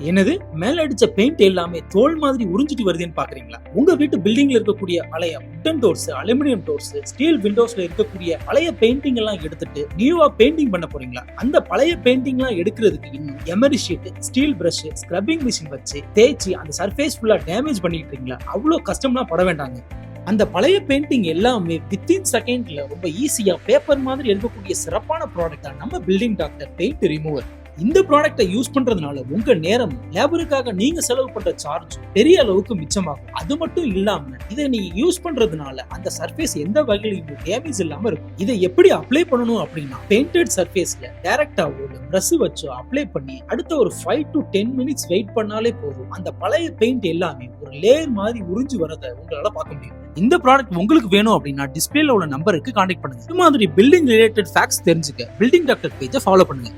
என்னது? மேல அடிச்ச பெயிண்ட் எல்லாமே தோல் மாதிரி உறிஞ்சிட்டு வருதுன்னு பாக்குறீங்களா? உங்க வீட்டு பில்டிங்ல இருக்கக்கூடிய பழைய wooden doors aluminium doors steel விண்டோஸ்ல இருக்கக்கூடிய பழைய பெயிண்டிங் எல்லாம் எடுத்துட்டு நியூவா பெயிண்டிங் பண்ண போறீங்களா? அந்த பழைய பெயிண்டிங் எல்லாம் எடுக்கிறதுக்கு இன்னும் emery sheet steel brush scrubbing machine வச்சு தேய்ச்சி அந்த சர்ஃபேஸ் ஃபுல்லா டேமேஜ் பண்ணிட்டு இருக்கீங்களா அவ்வளோ கஷ்டம்லாம் பட வேண்டாங்க. அந்த பழைய பெயிண்டிங் எல்லாமே வித்தின் செகண்ட்ல ரொம்ப ஈஸியா பேப்பர் மாதிரி எடுக்கக்கூடிய சிறப்பான ப்ராடக்ட் தான் நம்ம பில்டிங் டாக்டர் பெயிண்ட் ரிமூவர் இந்த ப்ராடக்ட்டை யூஸ் பண்றதுனால உங்க நேரம் லேபருக்காக நீங்க செலவு பண்ற சார்ஜ் பெரிய அளவுக்கு மிச்சமாகும். அது மட்டும் இல்லாம இதை நீங்க யூஸ் பண்றதுனால அந்த சர்ஃபேஸ் எந்த வகையிலும் டேமேஜ் இல்லாம இருக்கும். இதை எப்படி அப்ளை பண்ணணும் அப்படின்னா பெயிண்டட் சர்ஃபேஸ்ல டைரக்டாவோ இல்ல பிரஷ் வச்சோ அப்ளை பண்ணி அடுத்த ஒரு five to ten minutes wait பண்ணாலே போதும். அந்த பழைய பெயிண்ட் எல்லாமே ஒரு லேயர் மாதிரி உறிஞ்சு வரதை உங்களால பார்க்க முடியும். இந்த ப்ராடக்ட் உங்களுக்கு வேணும் அப்படின்னா டிஸ்பிளேல உள்ள நம்பருக்கு கான்டாக்ட் பண்ணுங்க. இது மாதிரி பில்டிங் ரிலேட்டட் ஃபேக்ட்ஸ் தெரிஞ்சுக்க பில்டிங் டாக்டர் பேஜை ஃபாலோ பண்ணுங்க.